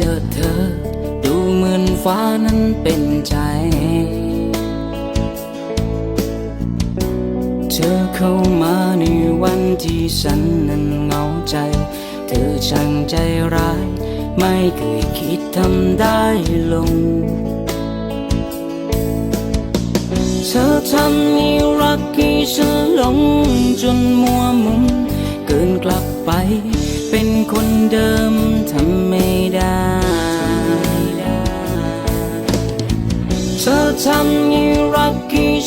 จอเธอ ดูเหมือนฟ้านั้นเป็นใจ เธอเข้ามาในวันที่ฉันนั้นเหงาใจ เธอช่างใจร้าย ไม่เคยคิดทำได้ลง เธอทำให้รักที่ฉันหลงจนมัวมุม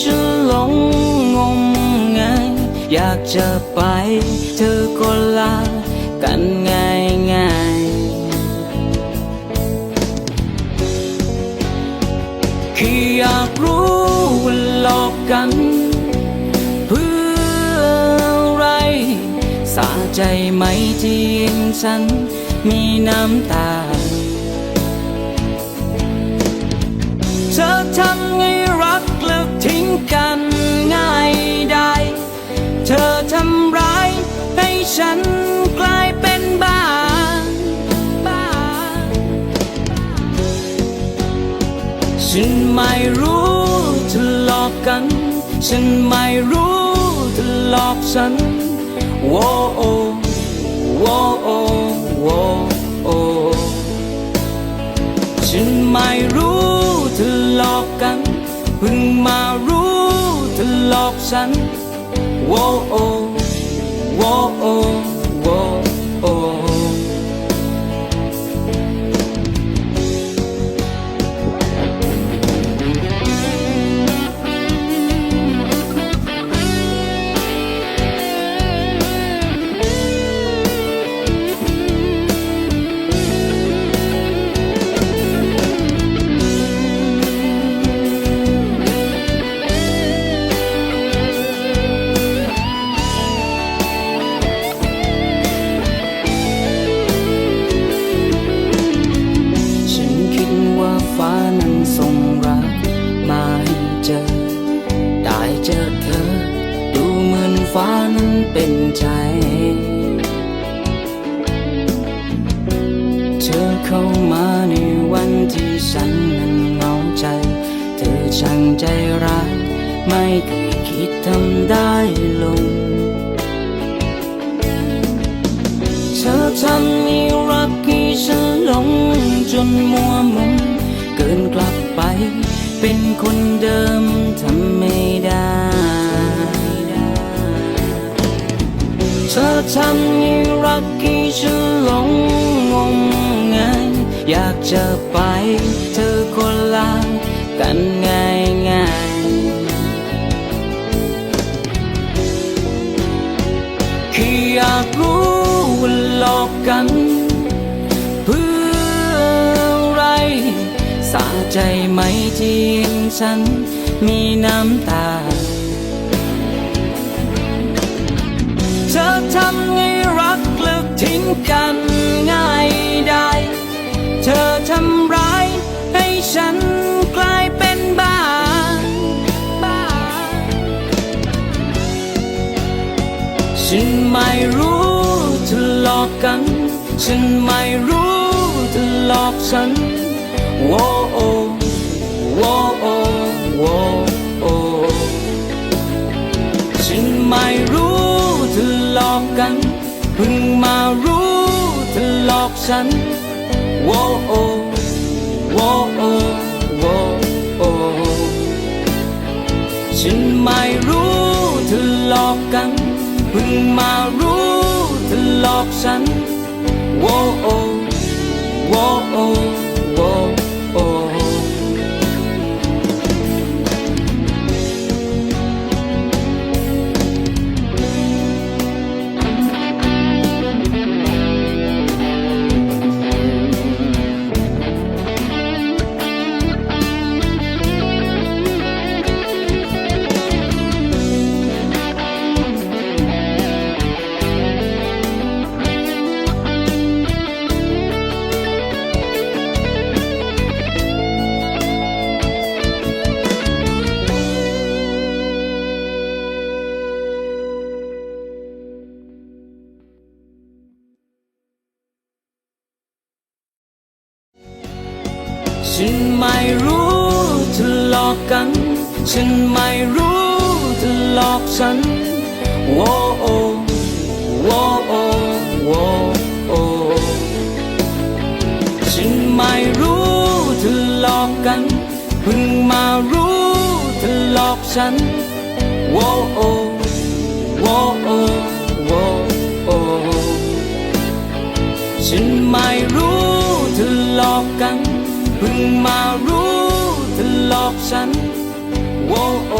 กที่ฉันหลงงมงายอยากจะไป เธอก็ลากันง่ายง่ายแค่อยากรู้ว่าหลอกกันเพื่ออะไรสาใจไหมที่เห็นฉันมีน้ำตา ฉันกลายเป็นบ้าบ้าฉันไม่รู้เธอหลอกกัน ฉันไม่รู้เธอหลอกฉันโว้โอโว้โอโว้โอฉันไม่รู้เธอหลอกกันเพิ่งมารู้เธอหลอกฉันโว้โอ ฟ้านั้นส่งรักมาให้เจอ ได้เจอเธอ ดูเหมือนฟ้านั้นเป็นใจเธอเข้ามาในวันที่ฉันนั้นเหงาใจ เธอช่างใจร้ายไม่เคยคิดทำได้ลง เธอทำให้รักที่ฉันหลงจนมัวมุมเกิ นกลับไป เป็นคนเดิมทำไม่ได้ เธอทำให้รักที่ฉันหลงงมงายอยากจะไป เธอคนลากันง่ายง่าย จไหมที่เห็นฉันมีน้ำตา เธอทำให้รักแล้วทิ้งกันง่ายได้ เธอทำร้ายให้ฉันกลายเป็นบ้าบ้า ฉันไม่รู้เธอหลอกกัน ฉันไม่รู้เธอหลอกฉันโว้ โอโว้โอ้โอฉันไม่รู้เธอหลอกกันเพิ่งมารู้เธอหลอกฉันโว้โอโว้โอโว้โอฉันไม่รู้เธอหลอกกันเพิ่งมารู้เธอหลอกฉันโว้โอโว้โอ ฉันไม่รู้เธอหลอกกัน ฉันไม่รู้เธอหลอกฉันโว้โอโว้โอโว้โอฉันไม่รู้เธอหลอกกันเพิ่งมารู้เธอหลอกฉันโว้โอโว้โอโว้โอฉันไม่รู้เธอหลอกกัน เพิ่งมารู้เธอหลอกฉันโอ้โอ